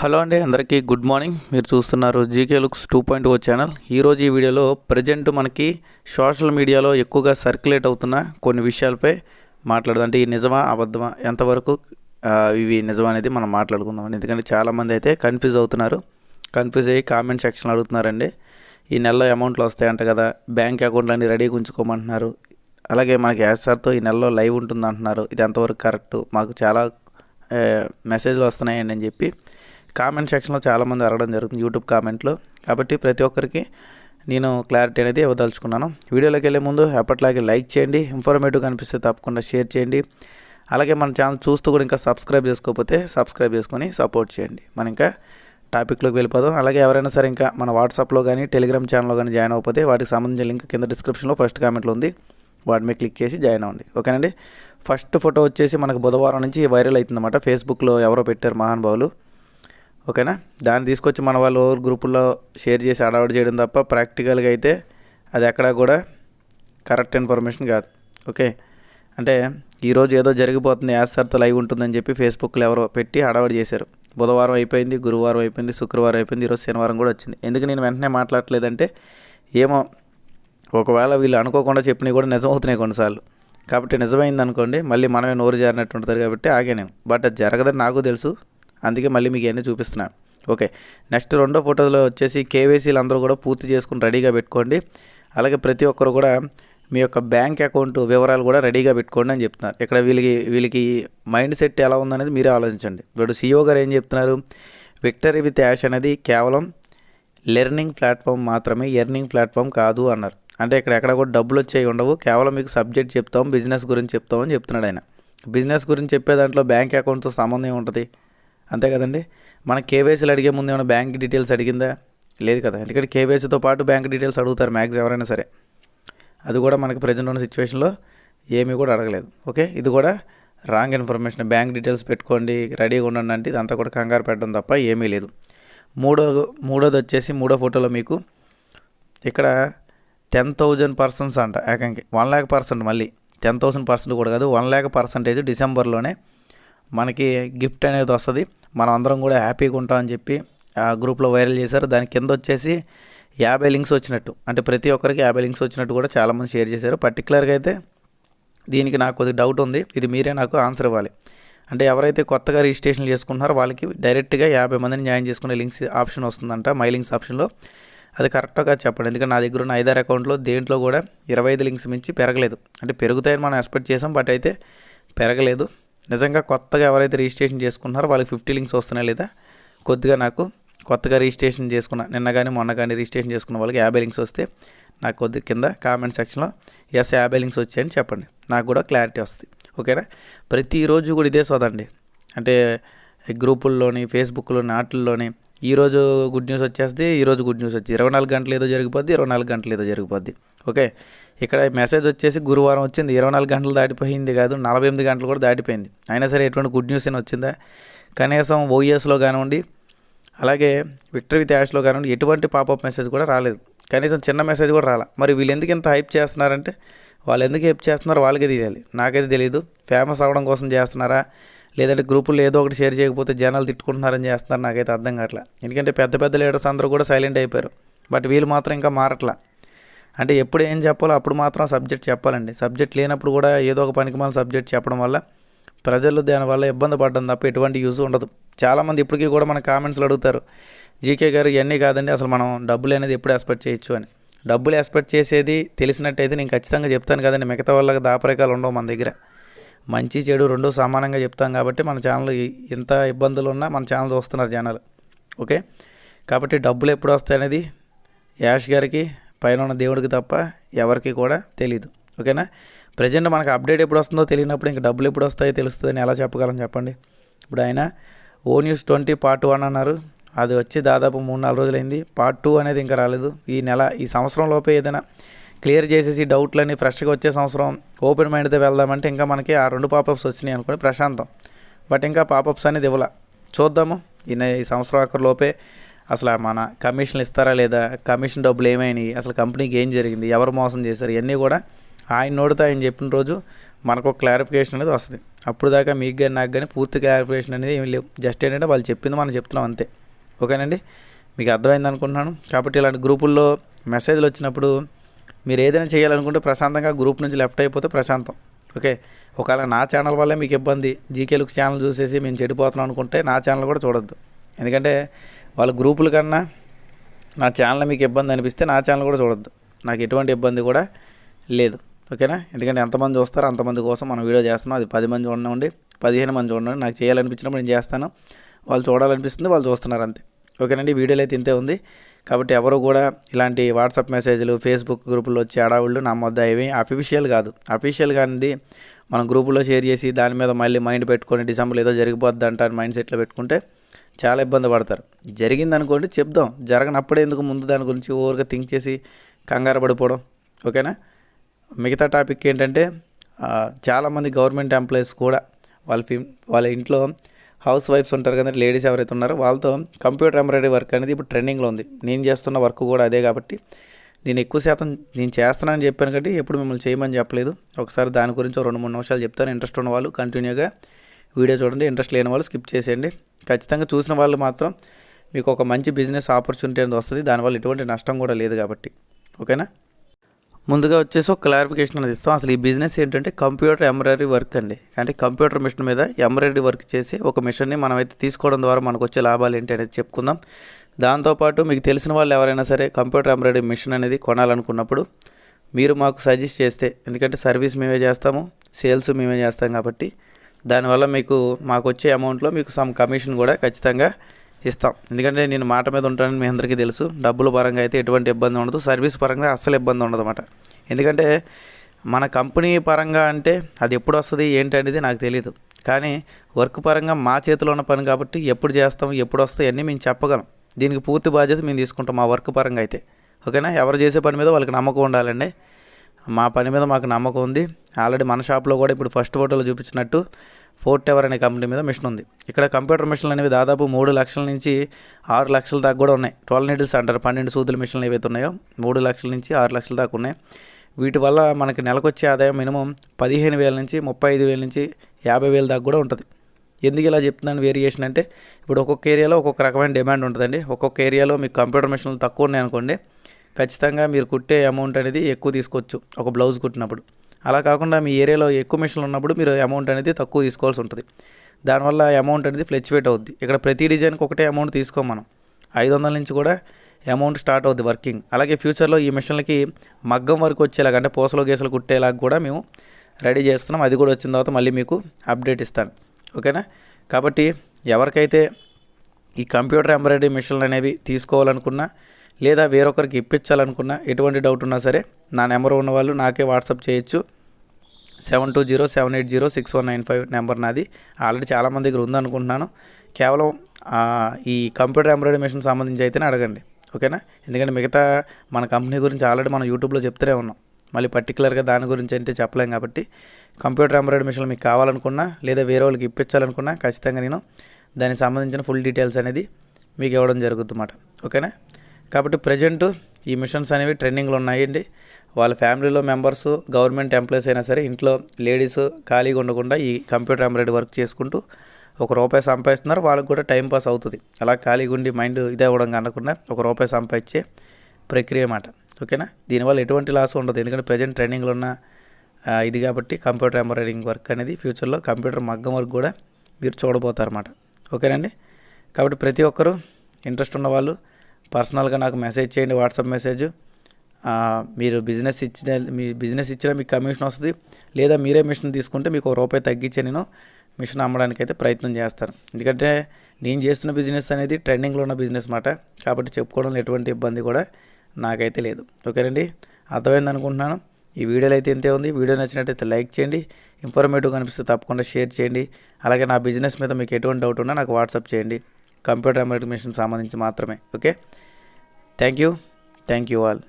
Hello అండి అందరికీ good morning. మీరు చూస్తున్నారు GK looks two point O channel. ఈరోజు ఈ వీడియోలో ప్రజెంట్ మనకి సోషల్ మీడియాలో ఎక్కువగా సర్క్యులేట్ అవుతున్న కొన్ని విషయాలపై మాట్లాడదాం. అంటే ఈ నిజమా అబద్ధమా ఎంతవరకు ఇవి నిజమా అనేది మనం మాట్లాడుకుందాం. ఎందుకంటే చాలామంది అయితే కన్ఫ్యూజ్ అవుతున్నారు. కన్ఫ్యూజ్ అయ్యి కామెంట్ సెక్షన్ అడుగుతున్నారండి. ఈ నెలలో అమౌంట్లు వస్తాయంట కదా బ్యాంక్ అకౌంట్లు అన్ని రెడీగా ఉంచుకోమంటున్నారు అలాగే మనకి యాసార్తో ఈ నెలలో లైవ్ ఉంటుంది అంటున్నారు ఇది ఎంతవరకు కరెక్ట్ మాకు చాలా మెసేజ్లు వస్తున్నాయండి అని చెప్పి. కామెంట్ సెక్షన్లో చాలామంది అడగడం జరుగుతుంది యూట్యూబ్ కామెంట్లో కాబట్టి ప్రతి ఒక్కరికి నేను క్లారిటీ అనేది ఇవ్వదలుచుకున్నాను. వీడియోలోకి వెళ్ళే ముందు ఎప్పటిలాగే లైక్ చేయండి ఇన్ఫర్మేటివ్ కనిపిస్తే తప్పకుండా షేర్ చేయండి. అలాగే మన ఛానల్ చూస్తూ కూడా ఇంకా సబ్స్క్రైబ్ చేసుకోకపోతే సబ్స్క్రైబ్ చేసుకొని సపోర్ట్ చేయండి. మనం ఇంకా టాపిక్లోకి వెళ్ళిపోదాం. అలాగే ఎవరైనా సరే ఇంకా మన వాట్సాప్లో కానీ టెలిగ్రామ్ ఛానల్లో కానీ జాయిన్ అవ్వకపోతే వాటికి సంబంధించిన లింక్ కింద డిస్క్రిప్షన్లో ఫస్ట్ కామెంట్లో ఉంది. వాటి మీద క్లిక్ చేసి జాయిన్ అవ్వండి. ఓకేనండి? ఫస్ట్ ఫోటో వచ్చేసి మనకు బుధవారం నుంచి వైరల్ అవుతుందన్నమాట. ఫేస్బుక్లో ఎవరో పెట్టారు మహానుభావులు. ఓకేనా? దాన్ని తీసుకొచ్చి మన వాళ్ళు ఓవర్ గ్రూపుల్లో షేర్ చేసి అడవాడు చేయడం తప్ప ప్రాక్టికల్గా అయితే అది ఎక్కడా కూడా కరెక్ట్ ఇన్ఫర్మేషన్ కాదు. ఓకే? అంటే ఈరోజు ఏదో జరిగిపోతుంది యాసర్త లైవ్ ఉంటుందని చెప్పి ఫేస్బుక్లో ఎవరో పెట్టి హడావడి చేశారు. బుధవారం అయిపోయింది గురువారం అయిపోయింది శుక్రవారం అయిపోయింది ఈరోజు శనివారం కూడా వచ్చింది. ఎందుకు నేను వెంటనే మాట్లాడలేదంటే ఏమో ఒకవేళ వీళ్ళు అనుకోకుండా చెప్పినవి కూడా నిజమవుతున్నాయి కొన్నిసార్లు. కాబట్టి నిజమైంది అనుకోండి మళ్ళీ మనమే నోరు జారినట్టు ఉంటుంది కాబట్టి ఆగే నేను బట్ అది జరగదని నాకు తెలుసు. అందుకే మళ్ళీ మీకు ఇవన్నీ చూపిస్తున్నాను ఓకే నెక్స్ట్ రెండో ఫోటోలో వచ్చేసి కేవైసీలు అందరూ కూడా పూర్తి చేసుకుని రెడీగా పెట్టుకోండి. అలాగే ప్రతి ఒక్కరు కూడా మీ యొక్క బ్యాంక్ అకౌంట్ వివరాలు కూడా రెడీగా పెట్టుకోండి అని చెప్తున్నారు. ఇక్కడ వీళ్ళకి వీళ్ళకి మైండ్ సెట్ ఎలా ఉందనేది మీరే ఆలోచించండి. ఇప్పుడు సీఓ గారు ఏం చెప్తున్నారు? విక్టరీ విత్ యాష్ అనేది కేవలం లెర్నింగ్ ప్లాట్ఫామ్ మాత్రమే ఎర్నింగ్ ప్లాట్ఫామ్ కాదు అన్నారు. అంటే ఇక్కడ ఎక్కడ కూడా డబ్బులు వచ్చేవి ఉండవు. కేవలం మీకు సబ్జెక్ట్ చెప్తాం బిజినెస్ గురించి చెప్తామని చెప్తున్నాడు ఆయన. బిజినెస్ గురించి చెప్పే దాంట్లో బ్యాంక్ అకౌంట్తో సంబంధం ఉంటుంది అంతే కదండి? మన కేవైసీలు అడిగే ముందు ఏమైనా బ్యాంక్ డీటెయిల్స్ అడిగిందా? లేదు కదా. ఎందుకంటే కేవైసీతో పాటు బ్యాంక్ డీటెయిల్స్ అడుగుతారు మ్యాక్స్ ఎవరైనా సరే. అది కూడా మనకి ప్రజెంట్ ఉన్న సిచ్యువేషన్లో ఏమీ కూడా అడగలేదు. ఓకే? ఇది కూడా రాంగ్ ఇన్ఫర్మేషన్ బ్యాంక్ డీటెయిల్స్ పెట్టుకోండి రెడీగా ఉండండి అంటే ఇదంతా కూడా కంగారు పెట్టడం తప్ప ఏమీ లేదు. మూడో మూడోది వచ్చేసి మూడో ఫోటోలో మీకు ఇక్కడ టెన్ థౌజండ్ పర్సన్స్ అంట ఏకంకి. వన్ ల్యాక్ పర్సెంట్ మళ్ళీ. టెన్ థౌసండ్ పర్సెంట్ కూడా కాదు వన్ ల్యాక్ పర్సెంటేజ్ డిసెంబర్లోనే మనకి గిఫ్ట్ అనేది వస్తుంది. మనం అందరం కూడా హ్యాపీగా ఉంటామని చెప్పి ఆ గ్రూప్లో వైరల్ చేశారు. దాని కింద వచ్చేసి యాభై లింక్స్ వచ్చినట్టు. అంటే ప్రతి ఒక్కరికి యాభై లింక్స్ వచ్చినట్టు కూడా చాలామంది షేర్ చేశారు. పర్టికులర్గా అయితే దీనికి నాకు కొద్దిగా డౌట్ ఉంది. ఇది మీరే నాకు ఆన్సర్ ఇవ్వాలి. అంటే ఎవరైతే కొత్తగా రిజిస్ట్రేషన్ చేసుకుంటున్నారో వాళ్ళకి డైరెక్ట్గా యాభై మందిని జాయిన్ చేసుకునే లింక్స్ ఆప్షన్ వస్తుందంట మై లింక్స్ ఆప్షన్లో. అది కరెక్ట్గా చెప్పండి. ఎందుకంటే నా దగ్గర ఉన్న ఐదారు అకౌంట్లో దేంట్లో కూడా ఇరవై ఐదు లింక్స్ మించి పెరగలేదు. అంటే పెరుగుతాయని మనం ఎక్స్పెక్ట్ చేసాం బట్ అయితే పెరగలేదు. నిజంగా కొత్తగా ఎవరైతే రిజిస్ట్రేషన్ చేసుకున్నారో వాళ్ళకి ఫిఫ్టీ లింక్స్ వస్తున్నాయి లేదా? కొద్దిగా నాకు కొత్తగా రిజిస్ట్రేషన్ చేసుకున్న నిన్న కానీ మొన్న కానీ రిజిస్ట్రేషన్ చేసుకున్న వాళ్ళకి యాభై లింక్స్ వస్తే నాకు కొద్ది కింద కామెంట్ సెక్షన్లో ఎస్ యాభై లింక్స్ వచ్చాయని చెప్పండి. నాకు కూడా క్లారిటీ వస్తుంది. ఓకేనా? ప్రతిరోజు కూడా ఇదే సోదండి. అంటే గ్రూపుల్లోని ఫేస్బుక్లోని వాటిల్లోని ఈరోజు గుడ్ న్యూస్ వచ్చేస్తే ఈరోజు గుడ్ న్యూస్ వచ్చి ఇరవై నాలుగు గంటలు ఏదో జరిగిపోద్ది ఇరవై నాలుగు గంటలు ఏదో జరిగిపోద్ది. ఓకే? ఇక్కడ మెసేజ్ వచ్చేసి గురువారం వచ్చింది ఇరవై నాలుగు గంటలు దాటిపోయింది కాదు నలభై ఎనిమిది గంటలు కూడా దాటిపోయింది. అయినా సరే ఎటువంటి గుడ్ న్యూస్ అని వచ్చిందా? కనీసం ఓఎస్లో కానివ్వండి అలాగే విక్టరీ విత్ యాష్లో కానివ్వండి ఎటువంటి పాపప్ మెసేజ్ కూడా రాలేదు. కనీసం చిన్న మెసేజ్ కూడా రాలా. మరి వీళ్ళు ఎందుకు ఇంత హైప్ చేస్తున్నారంటే వాళ్ళు ఎందుకు హెల్ప్ చేస్తున్నారో వాళ్ళకే తెలియాలి. నాకైతే తెలియదు ఫేమస్ అవ్వడం కోసం చేస్తున్నారా? లేదంటే గ్రూపుల్లో ఏదో ఒకటి షేర్ చేయకపోతే జనాలు తిట్టుకుంటున్నారని చేస్తున్నారు నాకైతే అర్థం కావట్లే. ఎందుకంటే పెద్ద పెద్ద లీడర్స్ అందరూ కూడా సైలెంట్ అయిపోయారు. బట్ వీళ్ళు మాత్రం ఇంకా మారట్లా. అంటే ఎప్పుడు ఏం చెప్పాలో అప్పుడు మాత్రం సబ్జెక్ట్ చెప్పాలండి. సబ్జెక్ట్ లేనప్పుడు కూడా ఏదో ఒక పనికి పనికిమాల సబ్జెక్ట్ చెప్పడం వల్ల ప్రజలు దానివల్ల ఇబ్బంది పడడం తప్ప ఎటువంటి యూజ్ ఉండదు. చాలామంది ఇప్పటికీ కూడా మన కామెంట్స్లో అడుగుతారు జీకే గారు ఇవన్నీ కాదండి అసలు మనం డబ్బులు అనేది ఎప్పుడు ఎక్స్పెక్ట్ చేయొచ్చు అని. డబ్బులు ఎక్స్పెక్ట్ చేసేది తెలిసినట్టయితే నేను ఖచ్చితంగా చెప్తాను కదండి మిగతా వాళ్ళకి దాపరికాలు ఉండవు మన దగ్గర. మంచి చెడు రెండు సమానంగా చెప్తాం కాబట్టి మన ఛానల్ ఇంత ఇబ్బందులు ఉన్నా మన ఛానల్ చూస్తున్నారు జనాలు. ఓకే? కాబట్టి డబ్బులు ఎప్పుడు వస్తాయనేది యాష్ గారికి పైన ఉన్న దేవుడికి తప్ప ఎవరికి కూడా తెలియదు ఓకేనా? ప్రజెంట్ మనకు అప్డేట్ ఎప్పుడు వస్తుందో తెలియనప్పుడు ఇంకా డబ్బులు ఎప్పుడు వస్తాయో తెలుస్తుందని ఎలా చెప్పగలం చెప్పండి? ఇప్పుడు ఆయన ఓ న్యూస్ ట్వంటీ పార్ట్ వన్ అన్నారు. అది వచ్చి దాదాపు మూడు నాలుగు రోజులైంది. పార్ట్ టూ అనేది ఇంకా రాలేదు. ఈ నెల ఈ సంవత్సరం లోపే ఏదైనా క్లియర్ చేసేసి డౌట్లన్నీ ఫ్రెష్గా వచ్చే సంవత్సరం ఓపెన్ మైండ్తో వెళ్దామంటే ఇంకా మనకి ఆ రెండు పాపప్స్ వచ్చినాయి అనుకుని ప్రశాంతం. బట్ ఇంకా పాపప్స్ అనేది ఇవ్వలా. చూద్దాము. ఈ ఈ సంవత్సరం ఆఖరి లోపే అసలు మన కమిషన్లు ఇస్తారా లేదా? కమిషన్ డబ్బులు ఏమైనాయి? అసలు కంపెనీకి ఏం జరిగింది? ఎవరు మోసం చేశారు? ఇవన్నీ కూడా ఆయన నోటితో ఆయన చెప్పిన రోజు మనకు ఒక క్లారిఫికేషన్ అనేది వస్తుంది. అప్పుడు దాకా మీకు కానీ నాకు కానీ పూర్తి క్లారిఫికేషన్ అనేది ఏమి లేవు. జస్ట్ ఏంటంటే వాళ్ళు చెప్పింది మనం చెప్తున్నాం అంతే. ఓకేనండి? మీకు అర్థమైంది అనుకుంటున్నాను. కాబట్టి ఇలాంటి గ్రూపుల్లో మెసేజ్లు వచ్చినప్పుడు మీరు ఏదైనా చేయాలనుకుంటే ప్రశాంతంగా గ్రూప్ నుంచి లెఫ్ట్ అయిపోతే ప్రశాంతం. ఓకే? ఒకవేళ నా ఛానల్ వల్లే మీకు ఇబ్బంది జీకే లుక్స్ ఛానల్ చూసేసి మేము చెడిపోతున్నాం అనుకుంటే నా ఛానల్ కూడా చూడొద్దు. ఎందుకంటే వాళ్ళ గ్రూపుల కన్నా నా ఛానల్ మీకు ఇబ్బంది అనిపిస్తే నా ఛానల్ కూడా చూడొద్దు. నాకు ఎటువంటి ఇబ్బంది కూడా లేదు. ఓకేనా? ఎందుకంటే ఎంతమంది చూస్తారో అంతమంది కోసం మనం వీడియో చేస్తున్నాం. అది పది మంది చూడండి పదిహేను మంది చూడండి. నాకు చేయాలనిపించినప్పుడు నేను చేస్తాను. వాళ్ళు చూడాలనిపిస్తుంది వాళ్ళు చూస్తున్నారు అంతే. ఓకేనండి? వీడియోలో అయితే ఇంతే ఉంది. కాబట్టి ఎవరు కూడా ఇలాంటి వాట్సాప్ మెసేజ్లు ఫేస్బుక్ గ్రూపుల్లో వచ్చి అడావుళ్ళు నా మొద్ద అఫీషియల్ కాదు. అఫీషియల్ కానిది మనం గ్రూపులో షేర్ చేసి దాని మీద మళ్ళీ మైండ్ పెట్టుకొని డిసెంబర్ ఏదో జరిగిపోద్ది అంటారు మైండ్ సెట్లో పెట్టుకుంటే చాలా ఇబ్బంది పడతారు. జరిగింది అనుకోండి చెప్దాం. జరగనప్పుడే ఎందుకు ముందు దాని గురించి ఓవర్గా థింక్ చేసి కంగారు పడిపోవడం. ఓకేనా? మిగతా టాపిక్ ఏంటంటే చాలామంది గవర్నమెంట్ ఎంప్లాయీస్ కూడా వాళ్ళ ఫి వాళ్ళ ఇంట్లో హౌస్ వైఫ్స్ ఉంటారు కదండి లేడీస్ ఎవరైతే ఉన్నారో వాళ్ళతో కంప్యూటర్ ఎంబ్రాయిడరీ వర్క్ అనేది ఇప్పుడు ట్రెండింగ్లో ఉంది. నేను చేస్తున్న వర్క్ కూడా అదే కాబట్టి నేను ఎక్కువ శాతం నేను చేస్తున్నానని చెప్పాను కాబట్టి ఎప్పుడు మిమ్మల్ని చేయమని చెప్పలేదు. ఒకసారి దాని గురించి రెండు మూడు నిమిషాలు చెప్తాను. ఇంట్రెస్ట్ ఉన్న వాళ్ళు కంటిన్యూగా వీడియో చూడండి. ఇంట్రెస్ట్ లేని వాళ్ళు స్కిప్ చేసేయండి. ఖచ్చితంగా చూసిన వాళ్ళు మాత్రం మీకు ఒక మంచి బిజినెస్ ఆపర్చునిటీ అనేది వస్తుంది. దానివల్ల ఎటువంటి నష్టం కూడా లేదు కాబట్టి. ఓకేనా? ముందుగా వచ్చేసి ఒక క్లారిఫికేషన్ అనేది ఇస్తాం. అసలు ఈ బిజినెస్ ఏంటంటే కంప్యూటర్ ఎంబ్రాయిడరీ వర్క్ అండి. అంటే కంప్యూటర్ మిషన్ మీద ఎంబ్రాయిడరీ వర్క్ చేసి ఒక మిషన్ని మనమైతే తీసుకోవడం ద్వారా మనకు వచ్చే లాభాలు ఏంటి అనేది చెప్పుకుందాం. దాంతోపాటు మీకు తెలిసిన వాళ్ళు ఎవరైనా సరే కంప్యూటర్ ఎంబ్రాయిడరీ మిషన్ అనేది కొనాలనుకున్నప్పుడు మీరు మాకు సజెస్ట్ చేస్తే ఎందుకంటే సర్వీస్ మేమే చేస్తాము సేల్స్ మేమే చేస్తాం కాబట్టి దానివల్ల మీకు మాకు వచ్చే అమౌంట్లో మీకు సమ్ కమిషన్ కూడా ఖచ్చితంగా ఇస్తాం. ఎందుకంటే నేను మాట మీద ఉంటానని మీ అందరికీ తెలుసు. డబ్బుల పరంగా అయితే ఎటువంటి ఇబ్బంది ఉండదు. సర్వీస్ పరంగా అస్సలు ఇబ్బంది ఉండదు అన్నమాట. ఎందుకంటే మన కంపెనీ పరంగా అంటే అది ఎప్పుడు వస్తుంది ఏంటి అనేది నాకు తెలియదు కానీ వర్క్ పరంగా మా చేతిలో ఉన్న పని కాబట్టి ఎప్పుడు చేస్తాం ఎప్పుడు వస్తాయి అన్నీ మేము చెప్పగలం. దీనికి పూర్తి బాధ్యత మేము తీసుకుంటాం మా వర్క్ పరంగా అయితే. ఓకేనా? ఎవరు చేసే పని మీద వాళ్ళకి నమ్మకం ఉండాలండి. మా పని మీద మాకు నమ్మకం ఉంది. ఆల్రెడీ మన షాప్లో కూడా ఇప్పుడు ఫస్ట్ ఫోటోలో చూపించినట్టు ఫోర్ట్ టవర్ అనే కంపెనీ మీద మిషన్ ఉంది. ఇక్కడ కంప్యూటర్ మిషన్లు అనేవి దాదాపు మూడు లక్షల నుంచి ఆరు లక్షల దాకా కూడా ఉన్నాయి. ట్వెల్వ్ నీడిల్స్ అంటారు పన్నెండు సూదుల మిషన్లు ఏవైతే ఉన్నాయో మూడు లక్షల నుంచి ఆరు లక్షల దాకా ఉన్నాయి. వీటి వల్ల మనకి నెలకొచ్చే ఆదాయం మినిమం పదిహేను వేల నుంచి ముప్పై ఐదు వేల నుంచి యాభై వేల దాకా కూడా ఉంటుంది. ఎందుకు ఇలా చెప్తున్నాను వేరియేషన్ అంటే ఇప్పుడు ఒక్కొక్క ఏరియాలో ఒక్కొక్క రకమైన డిమాండ్ ఉంటుందండి. ఒక్కొక్క ఏరియాలో మీకు కంప్యూటర్ మిషన్లు తక్కువ ఉన్నాయి అనుకోండి ఖచ్చితంగా మీరు కుట్టే అమౌంట్ అనేది ఎక్కువ తీసుకోవచ్చు ఒక బ్లౌజ్ కుట్టినప్పుడు. అలా కాకుండా మీ ఏరియాలో ఎక్కువ మిషన్లు ఉన్నప్పుడు మీరు అమౌంట్ అనేది తక్కువ తీసుకోవాల్సి ఉంటుంది. దానివల్ల అమౌంట్ అనేది ఫ్లెక్చువేట్ అవుద్ది. ఇక్కడ ప్రతి డిజైన్కి ఒకటే అమౌంట్ తీసుకోం మనం. ఐదు వందల నుంచి కూడా అమౌంట్ స్టార్ట్ అవుద్ది వర్కింగ్ అలాగే ఫ్యూచర్లో ఈ మిషన్లకి మగ్గం వరకు వచ్చేలాగా అంటే పూసలు గీసలు కుట్టేలాగా కూడా మేము రెడీ చేస్తున్నాం. అది కూడా వచ్చిన తర్వాత మళ్ళీ మీకు అప్డేట్ ఇస్తాను. ఓకేనా? కాబట్టి ఎవరికైతే ఈ కంప్యూటర్ ఎంబ్రాయిడరీ మిషన్లు అనేవి తీసుకోవాలనుకున్నా లేదా వేరొకరికి ఇప్పించాలనుకున్నా ఎటువంటి డౌట్ ఉన్నా సరే నా నెంబర్ ఉన్న వాళ్ళు నాకే వాట్సాప్ చేయొచ్చు. Seven two zero seven eight zero six one nine five number నాది. ఆల్రెడీ చాలామంది దగ్గర ఉందనుకుంటున్నాను. కేవలం ఈ కంప్యూటర్ ఎంబ్రాయిడరీ మిషన్ సంబంధించి అయితేనే అడగండి. ఓకేనా? ఎందుకంటే మిగతా మన కంపెనీ గురించి ఆల్రెడీ మనం యూట్యూబ్లో చెప్తూనే ఉన్నాం. మళ్ళీ పర్టికులర్గా దాని గురించి అంటే చెప్పలేం కాబట్టి. కంప్యూటర్ ఎంబ్రాయిడరీ మిషన్లు మీకు కావాలనుకున్నా లేదా వేరే వాళ్ళకి ఇప్పించాలనుకున్నా ఖచ్చితంగా నేను దానికి సంబంధించిన ఫుల్ డీటెయిల్స్ అనేది మీకు ఇవ్వడం జరుగుతుందన్నమాట. ఓకేనా? కాబట్టి ప్రజెంట్ ఈ మిషన్స్ అనేవి ట్రెండింగ్లో ఉన్నాయండి. వాళ్ళ ఫ్యామిలీలో మెంబర్స్ గవర్నమెంట్ ఎంప్లాయీస్ అయినా సరే ఇంట్లో లేడీస్ ఖాళీగా ఉండకుండా ఈ కంప్యూటర్ ఎంబ్రాయిడరీ వర్క్ చేసుకుంటూ ఒక రూపాయి సంపాదిస్తున్నారు. వాళ్ళకి కూడా టైం పాస్ అవుతుంది. అలా ఖాళీగా ఉండి మైండ్ ఇదే అవ్వడం కాకుండా ఒక రూపాయి సంపాదించే ప్రక్రియ అన్నమాట. ఓకేనా? దీనివల్ల ఎటువంటి లాస్ ఉండదు. ఎందుకంటే ప్రజెంట్ ట్రెండింగ్లో ఉన్న ఇది కాబట్టి కంప్యూటర్ ఎంబ్రాయిడింగ్ వర్క్ అనేది ఫ్యూచర్లో కంప్యూటర్ మగ్గం వర్క్ కూడా మీరు చూడబోతారన్నమాట. ఓకేనండి? కాబట్టి ప్రతి ఒక్కరూ ఇంట్రెస్ట్ ఉన్న వాళ్ళు పర్సనల్గా నాకు మెసేజ్ చేయండి వాట్సాప్ మెసేజ్. మీరు బిజినెస్ ఇచ్చిన మీ బిజినెస్ ఇచ్చినా మీకు కమిషన్ వస్తుంది. లేదా మీరే మిషన్ తీసుకుంటే మీకు ఒక రూపాయి తగ్గించి నేను మిషన్ అమ్మడానికి అయితే ప్రయత్నం చేస్తాను. ఎందుకంటే నేను చేస్తున్న బిజినెస్ అనేది ట్రెండింగ్లో ఉన్న బిజినెస్ మాట. కాబట్టి చెప్పుకోవడంలో ఎటువంటి ఇబ్బంది కూడా నాకైతే లేదు. ఓకేనండి? అర్థమైంది అనుకుంటున్నాను. ఈ వీడియోలో అయితే ఇంతే ఉంది. వీడియో నచ్చినట్టయితే లైక్ చేయండి. ఇన్ఫర్మేటివ్ కనిపిస్తే తప్పకుండా షేర్ చేయండి. అలాగే నా బిజినెస్ మీద మీకు ఎటువంటి డౌట్ ఉన్నా నాకు వాట్సాప్ చేయండి. కంప్యూటర్ అమెరికన్ మిషన్ సంబంధించి మాత్రమే okay? Thank you thank you all